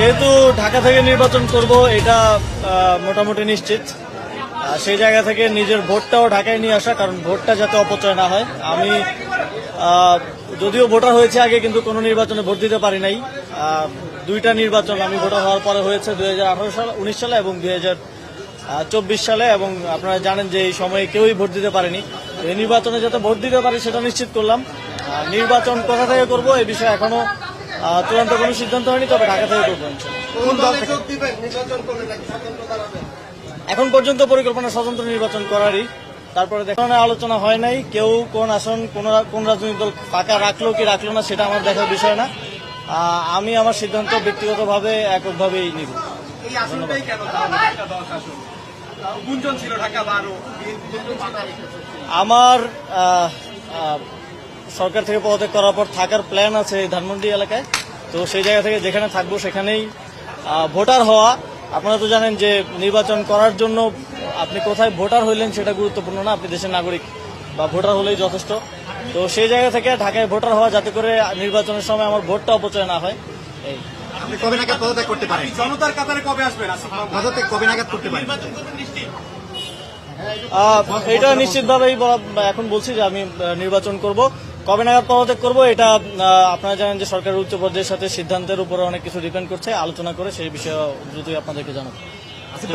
যেহেতু ঢাকা থেকে নির্বাচন করব, এটা মোটামুটি নিশ্চিত। সেই জায়গা থেকে নিজের ভোটটাও ঢাকায় নিয়ে আসা, কারণ ভোটটা যাতে অপচয় না হয়। আমি যদিও ভোটার হয়েছে আগে, কিন্তু কোনো নির্বাচনে ভোট দিতে পারি নাই। দুইটা নির্বাচন আমি ভোটার হওয়ার পরে হয়েছে দুই হাজার আঠারো সাল, উনিশ সালে এবং দুই চব্বিশ সালে, এবং আপনারা জানেন যে এই সময়ে কেউই ভোট দিতে পারেনি। এই নির্বাচনে যাতে ভোট দিতে পারি, সেটা নিশ্চিত করলাম। নির্বাচন কোথা থেকে করব এই বিষয়ে এখনও চূড়ান্ত কোনো সিদ্ধান্ত হয়নি তবে ঢাকা থেকে করব কোন দলে এখন পর্যন্ত পরিকল্পনা স্বতন্ত্র নির্বাচন করারই। তারপরে দেখানো আলোচনা হয় নাই কেউ কোন আসন কোন কোন রাজনৈতিক দল ফাঁকা রাখল কি রাখল না সেটা আমার দেখার বিষয় না। আমি আমার সিদ্ধান্ত ব্যক্তিগতভাবে এককভাবেই নিব। আমার সরকার থেকে পদত্যাগ করার পর থাকার প্ল্যান আছে এই ধানমন্ডি এলাকায়। তো সেই জায়গা থেকে যেখানে থাকব সেখানেই ভোটার হওয়া। আপনারা তো জানেন যে নির্বাচন করার জন্য আপনি কোথায় ভোটার হইলেন সেটা গুরুত্বপূর্ণ না আপনি দেশের নাগরিক বা ভোটার হলেই যথেষ্ট। তো সেই জায়গা থেকে ঢাকায় ভোটার হওয়া যাতে করে নির্বাচনের সময় আমার ভোটটা অপচয় না হয় এই। আপনি কবে নাগাদ পদত্যাগ করতে পারেন? জনতার কাতারে কবে আসবেন পদত্যাগ কবে নাগাদ করতে পারেন? এটা নিশ্চিতভাবেই এখন বলছি যে আমি নির্বাচন করব। কবে নাগাদ পদত্যাগ করব এটা আপনারা জানেন যে সরকারের উচ্চ পর্যায়ের সাথে সিদ্ধান্তের উপর অনেক কিছু ডিপেন্ড করছে। আলোচনা করে সেই বিষয়ে দ্রুতই আপনাদেরকে জানাব।